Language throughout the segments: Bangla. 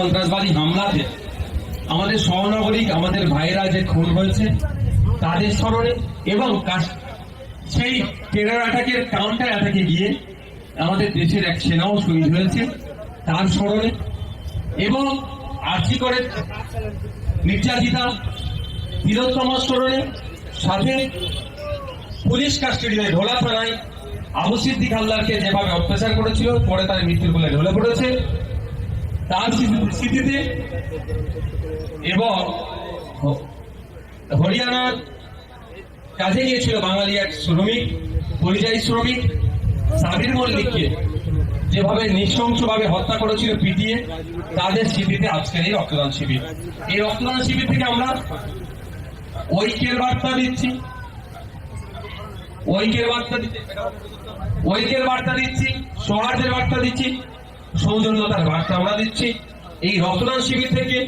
সন্ত্রাসবাদী হামলাতে আমাদের সহনাগরিক, আমাদের ভাইরা যে খুন হয়েছে, তাদের স্মরণে এবং সেই টেরার অ্যাটাকের কাউন্টার অ্যাটাকে গিয়ে আমাদের দেশের এক সেনাও শহীদ হয়েছে তার স্মরণে। এবং আর্জি করে নির্যাতিতা তিলোত্তমার স্মরণে, সাথে পুলিশ কাস্টডিতে ঢোলা থানায় আবু সিদ্দিক হালদারকে যেভাবে অত্যাচার করেছিল, পরে তার মৃত্যুর বলে ঢলে পড়েছে। তার স্মৃতিতে এবং হরিয়ানার কাজে গিয়েছিল বাঙালি এক শ্রমিক, পরিযায়ী শ্রমিক, সাবির মল্লিককে যেভাবে নৃশংসভাবে হত্যা করেছিল পিটিয়ে, তাদের স্মৃতিতে আজকের এই রক্তদান শিবির। এই রক্তদান শিবির থেকে আমরা ঐক্যের বার্তা দিচ্ছি। ঐক্যের বার্তা দিচ্ছি। ঐক্যের বার্তা দিচ্ছি। সৌহার্দের বার্তা দিচ্ছি। সৌজন্যতার বার্তা আমরা দিচ্ছি। এই রক্তদান শিবির থেকে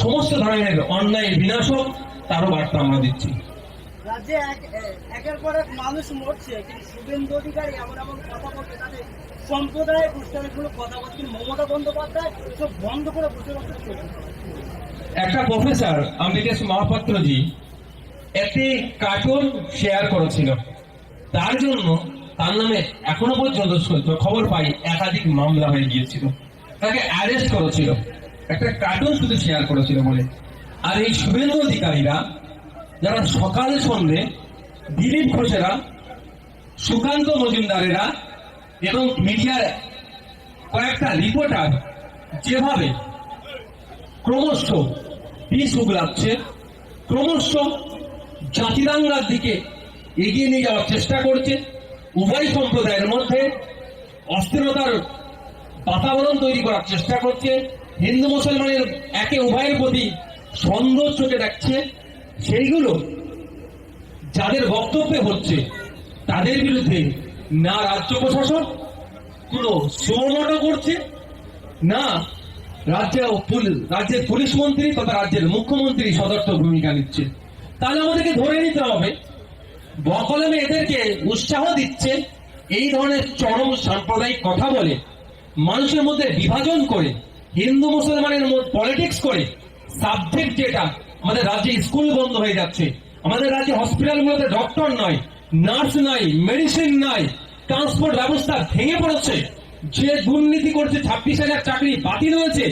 সমস্ত ধরনের অন্যায় বিনাশ হোক তারও বার্তা আমরা দিচ্ছি। রাজ্যে একের পর এক মানুষ মরছে কিন্তু শুভেন্দু অধিকারী এমন এমন কথা বলছে তাদের সম্প্রদায়ের গোষ্ঠীগুলো কথা বলছে মমতা বন্দ্যোপাধ্যায় সব বন্ধ করে বসে বসে একটা প্রফেসর মহাপাত্রজি একটি কার্টুন শেয়ার করেছিল। তার জন্য তার নামে এখনও পর্যন্ত খবর পাই একাধিক মামলা হয়ে গিয়েছিল। তাকে অ্যারেস্ট করেছিল। একটা কার্টুন শুধু শেয়ার করেছিল বলে। আর এই শুভেন্দু অধিকারীরা যারা সকাল সন্ধে দিলীপ ঘোষেরা, সুকান্ত মজুমদারেরা এবং মিডিয়ার কয়েকটা রিপোর্টার যেভাবে ক্রমশ পিস উগলাচ্ছে, ক্রমশ জাতিদাঙ্গার দিকে এগিয়ে নিয়ে যাওয়ার চেষ্টা করছে উভয় সম্প্রদায়ের মধ্যে অস্থিরতার বাতাবরণ তৈরি করার চেষ্টা করছে। হিন্দু মুসলমানের একে উভয়ের প্রতি সন্দেহ চোখে দেখছে। সেইগুলো যাদের বক্তব্যে হচ্ছে, তাদের বিরুদ্ধে না রাজ্য প্রশাসন কোনো সুমোটো করছে, না রাজ্যে রাজ্যের পুলিশ মন্ত্রী তথা রাজ্যের মুখ্যমন্ত্রী সদর্থ ভূমিকা নিচ্ছে। তাহলে আমাদেরকে ধরে নিতে হবে বকলমে এদেরকে উৎসাহ দিচ্ছে, এই ধরনের চরম সাম্প্রদায়িক কথা বলে, মানুষের মধ্যে বিভাজন করে, হিন্দু মুসলমানের পলিটিক্স করে সাবজেক্ট যেটা আমাদের রাজ্যে স্কুল বন্ধ হয়ে যাচ্ছে, আমাদের রাজ্যে হসপিটালগুলোতে ডক্টর নয় নার্স নাই মেডিসিন নাই ট্রান্সপোর্ট ব্যবস্থা ভেঙে পড়েছে, যে দুর্নীতি করছে, ছাব্বিশ হাজার চাকরি বাতিল হয়েছে,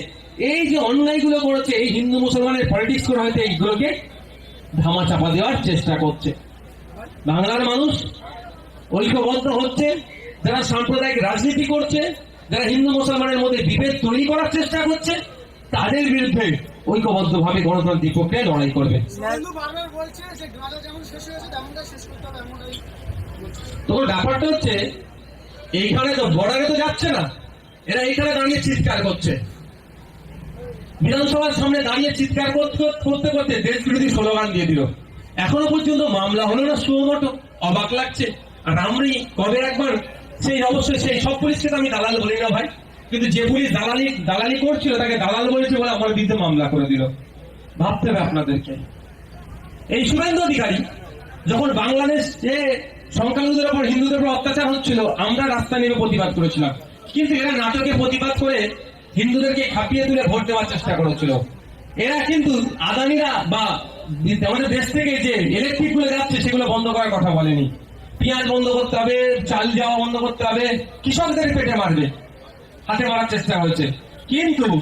এই যে অন্যায়গুলো করেছে, এই হিন্দু মুসলমানের পলিটিক্স করে হয়তো এইগুলোকে ধামা চাপা দেওয়ার চেষ্টা করছে। বাংলার মানুষ ঐক্যবদ্ধ হচ্ছে যারা সাম্প্রদায়িক রাজনীতি করছে যারা হিন্দু মুসলমানের মধ্যে বিভেদ তৈরি করার চেষ্টা করছে তাদের বিরুদ্ধে ঐক্যবদ্ধভাবে গণতান্ত্রিক প্রক্রিয়ায় লড়াই করবে। তো ব্যাপারটা হচ্ছে এইখানে তো বর্ডারে তো যাচ্ছে না এরা এইখানে দাঁড়িয়ে চিৎকার করছে। বিধানসভার সামনে দাঁড়িয়ে চিৎকার করতে করতে করতে দেশ বিরোধী স্লোগান দিয়ে দিল। এখনও পর্যন্ত মামলা হলো না সুমোটো অবাক লাগছে। আর আমি কবে একবার? সেই অবশ্যই সেই সব পুলিশকে আমি দালাল বলি না ভাই। কিন্তু যে পুলিশ দালালি দালালি করছিল, তাকে দালাল বলেছে বলে আমার বিরুদ্ধে মামলা করে দিল। ভাবতে হবে আপনাদেরকে। এই শুভেন্দু অধিকারী, যখন বাংলাদেশ যে সংখ্যালঘুদের উপর, হিন্দুদের উপর অত্যাচার হচ্ছিল, আমরা রাস্তা নেমে প্রতিবাদ করেছিলাম। কিন্তু এরা নাটকে প্রতিবাদ করে হিন্দুদেরকে খাপিয়ে তুলে ভোট দেওয়ার চেষ্টা করেছিল। এরা কিন্তু আদানিরা বা আমাদের দেশ থেকে যে ইলেকট্রিকগুলো যাচ্ছে, সেগুলো বন্ধ করার কথা বলেনি। পেঁয়াজ বন্ধ করতে হবে, চাল যাওয়া বন্ধ করতে হবে, কৃষকদের পেটে মারবে, হাতে মারার চেষ্টা হয়েছে। কিন্তু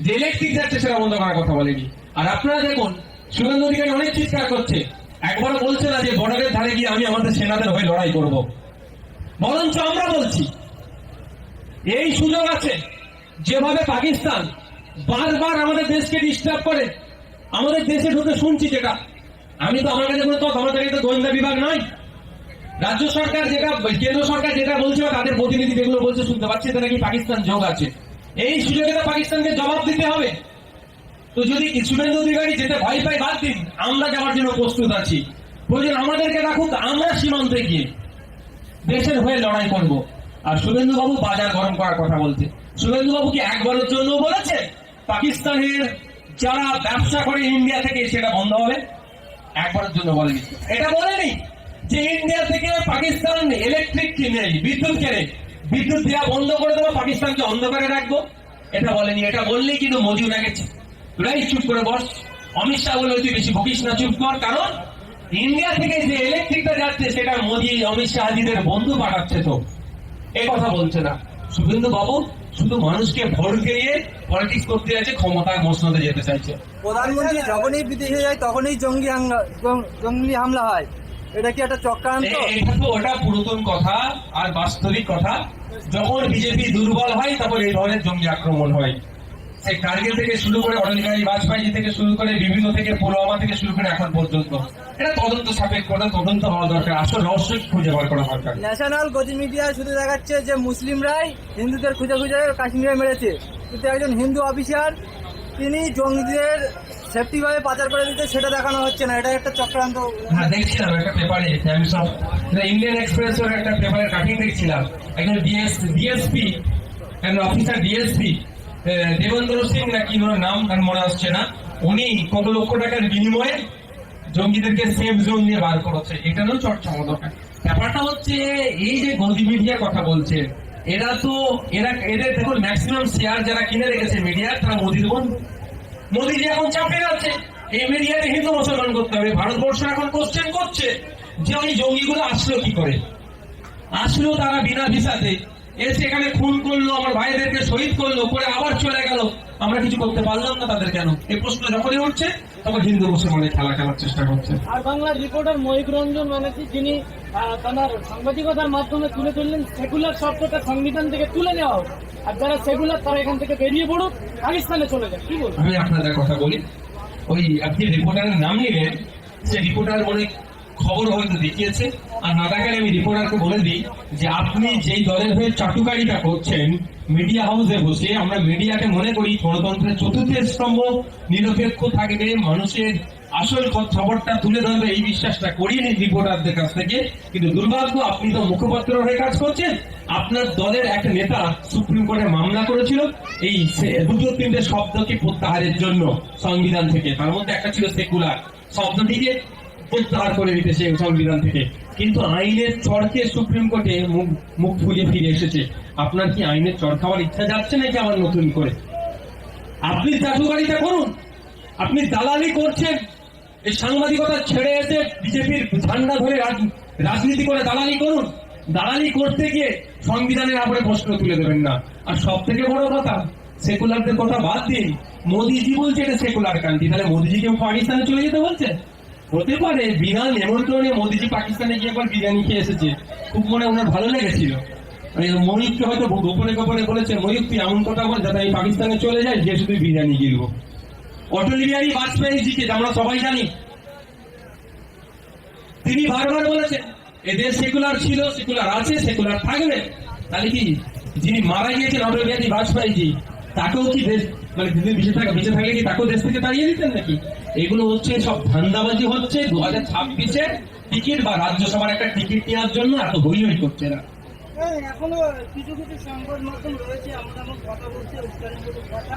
যে ইলেকট্রিক যাচ্ছে, সেটা বন্ধ করার কথা বলেনি। আর আপনারা দেখুন শুভেন্দু অধিকারী অনেক চিৎকার করছে। একবারও বলছে না যে বর্ডারের ধারে গিয়ে আমি আমাদের সেনাদের হয়ে লড়াই করব। বরঞ্চ আমরা বলছি, এই সুযোগ আছে। যেভাবে পাকিস্তান বারবার আমাদের দেশকে ডিস্টার্ব করে আমাদের দেশে ঢুকে শুনছি যেটা। আমি তো আমার কাছে তথ্য আমাদের কাছে তো গোয়েন্দা বিভাগ নয়। রাজ্য সরকার যেটা, কেন্দ্র সরকার যেটা বলছে বা তাদের প্রতিনিধি যেগুলো বলছে, শুনতে পাচ্ছি তারা কি পাকিস্তান যোগ আছে। এই সুযোগে তো পাকিস্তানকে জবাব দিতে হবে। তো যদি শুভেন্দু অধিকারী যেতে ভয় পাই বাদ দিন। আমরা যাওয়ার জন্য প্রস্তুত আছি। প্রয়োজন আমাদেরকে রাখুক, আমরা সীমান্তে গিয়ে দেশের হয়ে লড়াই করব। আর শুভেন্দু বাবু বাজার গরম করার কথা বলছে। শুভেন্দু বাবু কি একবারের জন্য বলেছে? পাকিস্তানের যারা ব্যবসা করে ইন্ডিয়া থেকে সেটা বন্ধ হবে। একবারের জন্য বলেনি। এটা বলেনি যে ইন্ডিয়া থেকে পাকিস্তান ইলেকট্রিক কিনে, বিদ্যুৎ কেনে বিদ্যুৎ দেওয়া বন্ধ করে দেবো, পাকিস্তানকে অন্ধকারে রাখব। এটা বলেনি, এটা বললেই কিন্তু মোদি ওনাকে রাই চুপ করে বস। অমিত শাহ বলে তুই বেশি ভুগিস না, চুপ কর। কারণ ইন্ডিয়া থেকে যে ইলেকট্রিকটা যাচ্ছে, সেটা মোদি, অমিত শাহজিদের বন্ধু পাঠাচ্ছে তো। এ কথা বলছে না। শুভেন্দু বাবু শুধু মানুষকে ভোট দিয়ে পলিটিক্স করতে যাচ্ছে ক্ষমতার মসনদে যেতে চাইছে। প্রধানমন্ত্রী যখনই বিদেশে যায় তখনই জঙ্গি হামলা জঙ্গি হামলা হয়। এটা কি একটা চক্রান্ত? এটা তো ওটা পুরাতন কথা আর বাস্তবিক কথা। যখন বিজেপি দুর্বল হয় তখন এই ধরনের জঙ্গি আক্রমণ হয়। সে কার্গিল থেকে শুরু করে অটল বিহারী বাজপেয়ী থেকে শুরু করে বিভিন্ন থেকে পুলওয়ামা থেকে শুরু করে এখন পর্যন্ত। এটা তদন্ত সাপেক্ষ ওটা তদন্ত হওয়া দরকার। আসল রহস্য খুঁজে বার করা দরকার। ন্যাশনাল গতি মিডিয়া শুধু দেখাচ্ছে যে মুসলিমরাই হিন্দুদের খুঁজে খুঁজে কাশ্মীরে মেরেছে। কিন্তু একজন হিন্দু অফিসার তিনি জঙ্গিদের সেফটিভাবে পাচার করে দিতে সেটা দেখানো হচ্ছে না। এটা একটা চক্রান্ত। হ্যাঁ দেখছিলাম একটা পেপারে টাইমস অফ ইন্ডিয়ান এক্সপ্রেস একটা পেপারের কাটিং দেখছিলাম। একজন ডিএস ডিএসপি একজন অফিসার ডিএসপি দেবেন্দ্র সিং না কি ওনার নাম, তার মনে আসছে না। উনি কত লক্ষ টাকার বিনিময়ে জঙ্গিদেরকে সেফ জোন দিয়ে বার করেছে এটারও চর্চা হওয়া দরকার ব্যাপারটা হচ্ছে, এই যে গদি মিডিয়া কথা বলছে, এরা তো, এরা, এদের দেখুন ম্যাক্সিমাম শেয়ার যারা কিনে রেখেছে মিডিয়া তারা মোদির মোদি যে এখন চাপে যাচ্ছে এই মিডিয়াতে হিন্দু মুসলমান করতে হবে, ভারতবর্ষ এখন কোশ্চেন করছে যে ওই জঙ্গিগুলো আসলো কি করে? আসলো তারা বিনা ভিসাতে। এসে এখানে খুন করল আমার ভাইদেরকে শহীদ করল করে আবার চলে গেল। আমরা কিছু করতে পারলাম না তাদের কেন? এই প্রশ্ন যখনই উঠছে তখন হিন্দু মুসলমানের খেলা খেলার চেষ্টা করছে। আর বাংলার রিপোর্টার মহিক রঞ্জন ব্যানার্জি যিনি তার সাংবাদিকতার মাধ্যমে তুলে ধরলেন সেকুলার শব্দটা সংবিধান থেকে তুলে নেওয়া হোক। আর যারা সেকুলার তারা এখান থেকে বেরিয়ে পড়ুক পাকিস্তানে চলে যাক। কি বলব? আমি আপনাদের কথা বলি ওই আপনি রিপোর্টারের নাম নিলেন সে রিপোর্টার অনেক খবর হয়তো দেখিয়েছে আর না দেখালে আমি রিপোর্টারকে বলে দিই যে আপনি যেই দলের হয়ে চাটুকারিটা করছেন মিডিয়া হাউসে বসে আমরা মিডিয়াকে মনে করি গণতন্ত্রের চতুর্থ স্তম্ভ, নিরপেক্ষ থাকবে, মানুষের আসল খবরটা তুলে ধরবে, এই বিশ্বাসটা করিনি রিপোর্টারদের কাছ থেকে। কিন্তু দুর্ভাগ্য, আপনি তো মুখপাত্র হয়ে কাজ করছেন। আপনার দলের এক নেতা সুপ্রিম কোর্টে মামলা করেছিল। এই দুটো তিনটে শব্দকে প্রত্যাহারের জন্য সংবিধান থেকে। তার মধ্যে একটা ছিল সেকুলার শব্দটিকে প্রত্যাহার করে দিতে সে সংবিধান থেকে কিন্তু আইনের চরকে সুপ্রিম কোর্টে মুখ মুখ ফুলে ফিরে এসেছে। আপনার কি আইনের চর খাওয়ার ইচ্ছা যাচ্ছে নাকি আবার নতুন করে? আপনি চাটুকারিতা করুন। আপনি দালালি করছেন। এই সাংবাদিকতা ছেড়ে এসে বিজেপির ঝান্ডা ধরে রাজনীতি করে দালালি করুন। দালালি করতে গিয়ে সংবিধানের আপরে প্রশ্ন তুলে দেবেন না। আর সব থেকে বড় কথা, সেকুলারদের কথা বাদ দিন মোদিজি বলছে এটা সেকুলার কান্ট্রি তাহলে মোদিজিকে পাকিস্তানে চলে যেতে বলছে হতে পারে বিনা নিমন্ত্রণে মোদিজি পাকিস্তানে গিয়ে একবার বিরিয়ানি খেয়ে এসেছে। খুব মনে ওনার ভালো লেগেছিল। মানে ময়ূরকে হয়তো গোপনে গোপনে বলেছে ময়ূর, তুই এমন কথা বল যাতে আমি পাকিস্তানে চলে যাই যে শুধু বিরিয়ানি গিলবো অটল বিহারী বাজপেয়ী জিকে আমরা সবাই জানি। তিনি বারবার বলেছেন এদের সেকুলার ছিল, সেকুলার আছে, সেকুলার থাকবে। তাহলে কি যিনি মারা গিয়েছেন অটল বিহারী বাজপেয়ী জি তাকেও কি দেশ মানে বেঁচে থাকা বেঁচে থাকলে কি তাকেও দেশ থেকে তাড়িয়ে দিতেন নাকি? এগুলো হচ্ছে সব ধান্দাবাজি হচ্ছে দু হাজার ছাব্বিশে টিকিট বা রাজ্যসভার একটা টিকিট নেওয়ার জন্য এত হই হই করছে না। হ্যাঁ, এখনও কিছু কিছু সংবাদ মাধ্যম রয়েছে আমরা কথা বলছি কথা।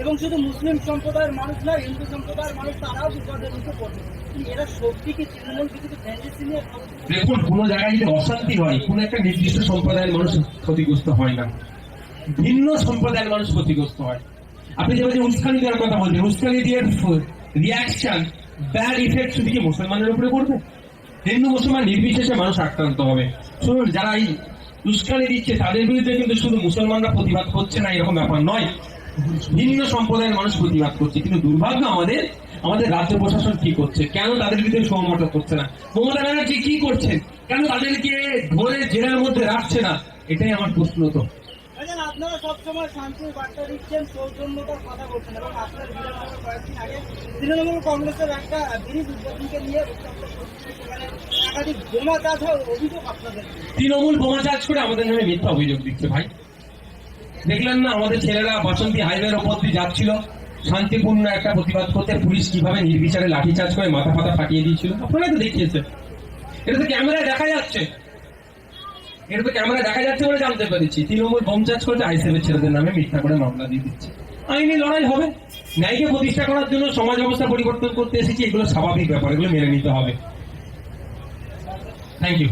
এবং শুধু মুসলিম সম্প্রদায়ের মানুষ না হিন্দু সম্প্রদায়ের মানুষ তারাও বিপদের মুখে পড়ছে। এরা সত্যি কি তৃণমূল কিছু টেন্ডেন্সি নিয়ে ভাবছে? দেখুন কোনো জায়গায় যদি অশান্তি হয় কোন একটা নির্দিষ্ট সম্প্রদায়ের মানুষ ক্ষতিগ্রস্ত হয় না। ভিন্ন সম্প্রদায়ের মানুষ ক্ষতিগ্রস্ত হয়। আপনি যেমন যে উস্কানি দেওয়ার কথা বলছেন উস্কানি দিয়ে রিয়াকশন ব্যাড ইফেক্ট শুধু কি মুসলমানের উপরে পড়বে? হিন্দু, মুসলমান নির্বিশেষে মানুষ আক্রান্ত হবে। শুনুন, যারা এই উস্কানি দিচ্ছে, তাদের বিরুদ্ধে কিন্তু শুধু মুসলমানরা প্রতিবাদ করছে না, এরকম ব্যাপার নয়। ভিন্ন সম্প্রদায়ের মানুষ প্রতিবাদ করছে, কিন্তু দুর্ভাগ্য আমাদের আমাদের রাজ্য প্রশাসন কি করছে? কেন তাদের বিরুদ্ধে সহমত করছে না? মমতা ব্যানার্জি কি করছেন? কেন তাদেরকে ধরে জেলের মধ্যে রাখছে না? এটাই আমার প্রশ্ন তো। আপনারা সবসময় শান্তির বার্তা দিচ্ছেন, সৌজন্যতার কথা বলছেন এবং আপনার বিধানসভা কয়েকদিন আগে তৃণমূল কংগ্রেসের একটা ব্রিজ উদ্বোধনকে নিয়ে তৃণমূল বোমা চার্জ করে আমাদের নামে মিথ্যা অভিযোগ দিচ্ছে ভাই। দেখলেন না, আমাদের ছেলেরা বাসন্তী হাইওয়ের ওপর দিয়ে যাচ্ছিল। শান্তিপূর্ণ একটা প্রতিবাদ করতে পুলিশ কীভাবে নির্বিচারে লাঠিচার্জ করে মাথা ফাতা ফাটিয়ে দিয়েছিল আপনারা তো দেখিয়েছেন। এটা তো ক্যামেরায় দেখা যাচ্ছে। এটা তো ক্যামেরা দেখা যাচ্ছে বলে জানতে পেরেছি। তৃণমূল বোম চার্জ করেছে আইসিএফের ছেলেদের নামে মিথ্যা করে মামলা দিয়ে দিচ্ছে। আইনি লড়াই হবে। ন্যায়কে প্রতিষ্ঠা করার জন্য সমাজ অবস্থা পরিবর্তন করতে এসেছি, এগুলো স্বাভাবিক ব্যাপার, এগুলো মেনে নিতে হবে। Thank you